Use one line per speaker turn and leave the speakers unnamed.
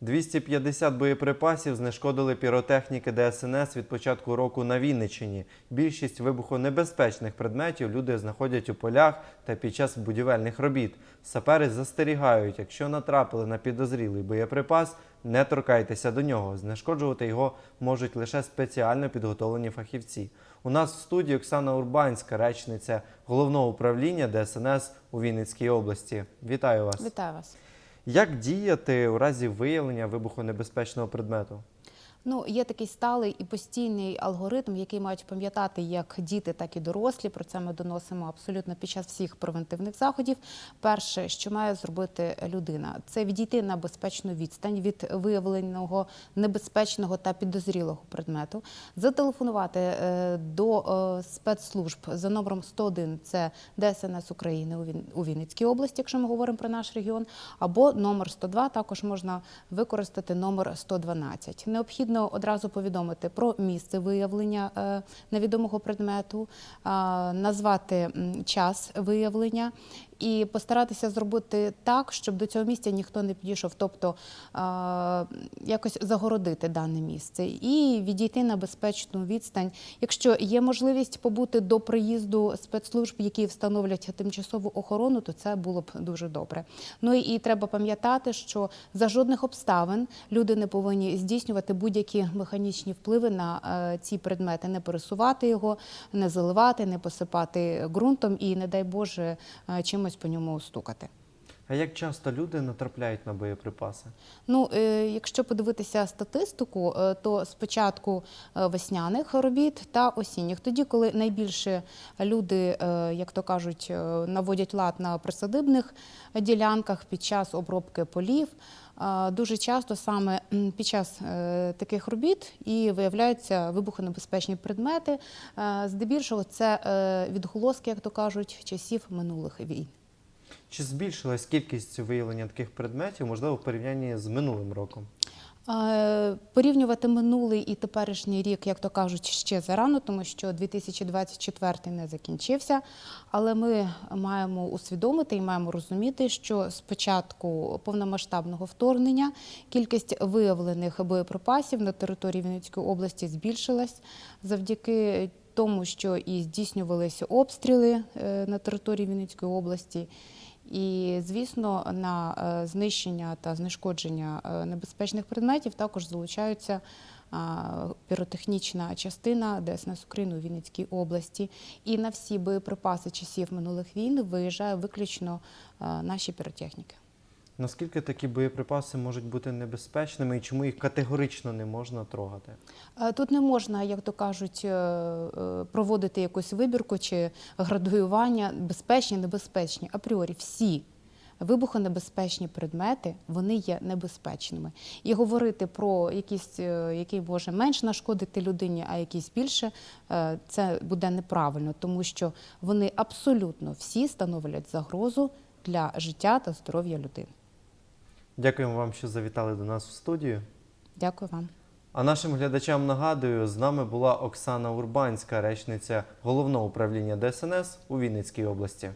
250 боєприпасів знешкодили піротехніки ДСНС від початку року на Вінниччині. Більшість вибухонебезпечних предметів люди знаходять у полях та під час будівельних робіт. Сапери застерігають, якщо натрапили на підозрілий боєприпас, не торкайтеся до нього. Знешкоджувати його можуть лише спеціально підготовлені фахівці. У нас в студії Оксана Урбанська, речниця головного управління ДСНС у Вінницькій області. Вітаю вас.
Вітаю вас.
Як діяти у разі виявлення вибухонебезпечного предмету?
Ну, є такий сталий і постійний алгоритм, який мають пам'ятати як діти, так і дорослі. Про це ми доносимо абсолютно під час всіх превентивних заходів. Перше, що має зробити людина, це відійти на безпечну відстань від виявленого небезпечного та підозрілого предмету, зателефонувати е, до е, спецслужб за номером 101, це ДСНС України у Він- у Вінницькій області, якщо ми говоримо про наш регіон, або номер 102, також можна використати номер 112. Необхідно одразу повідомити про місце виявлення е, невідомого предмету, назвати час виявлення і постаратися зробити так, щоб до цього місця ніхто не підійшов, тобто а, якось загородити дане місце і відійти на безпечну відстань. Якщо є можливість побути до приїзду спецслужб, які встановлять тимчасову охорону, то це було б дуже добре. Ну і, треба пам'ятати, що за жодних обставин люди не повинні здійснювати будь-які механічні впливи на е, ці предмети, не пересувати його, не заливати, не посипати ґрунтом і, не дай Боже, е, чимось по ньому стукати.
А як часто люди натрапляють на боєприпаси?
Ну, е, якщо подивитися статистику, е, то спочатку е, весняних робіт та осінніх, тоді, коли найбільше люди, як то кажуть, наводять лад на присадибних ділянках під час обробки полів. Дуже часто саме під час таких робіт і виявляються вибухонебезпечні предмети. Здебільшого це відголоски, як то кажуть, часів минулих війн.
Чи збільшилась кількість виявлення таких предметів, можливо, в порівнянні з минулим роком?
Порівнювати минулий і теперішній рік, як то кажуть, ще зарано, тому що 2024 не закінчився. Але ми маємо усвідомити і маємо розуміти, що з початку повномасштабного вторгнення кількість виявлених боєприпасів на території Вінницької області збільшилась завдяки тому, що і здійснювалися обстріли е, на території Вінницької області. І, звісно, на е, знищення та знешкодження е, небезпечних предметів також залучаються піротехнічна частина ДСНС України у Вінницькій області. І на всі боєприпаси часів минулих війн виїжджає виключно наші піротехніки.
Наскільки такі боєприпаси можуть бути небезпечними і чому їх категорично не можна трогати?
Е, Тут не можна, як то кажуть, е, е, проводити якусь вибірку чи градуювання безпечні, небезпечні. Апріорі всі вибухонебезпечні предмети вони є небезпечними. І говорити про якийсь, е, який може менш нашкодити людині, а якийсь більше, це буде неправильно, тому що вони абсолютно всі становлять загрозу для життя та здоров'я людини.
Дякуємо вам, що завітали до нас в студію.
Дякую вам.
А нашим глядачам нагадую, з нами була Оксана Урбанська, речниця головного управління ДСНС у Вінницькій області.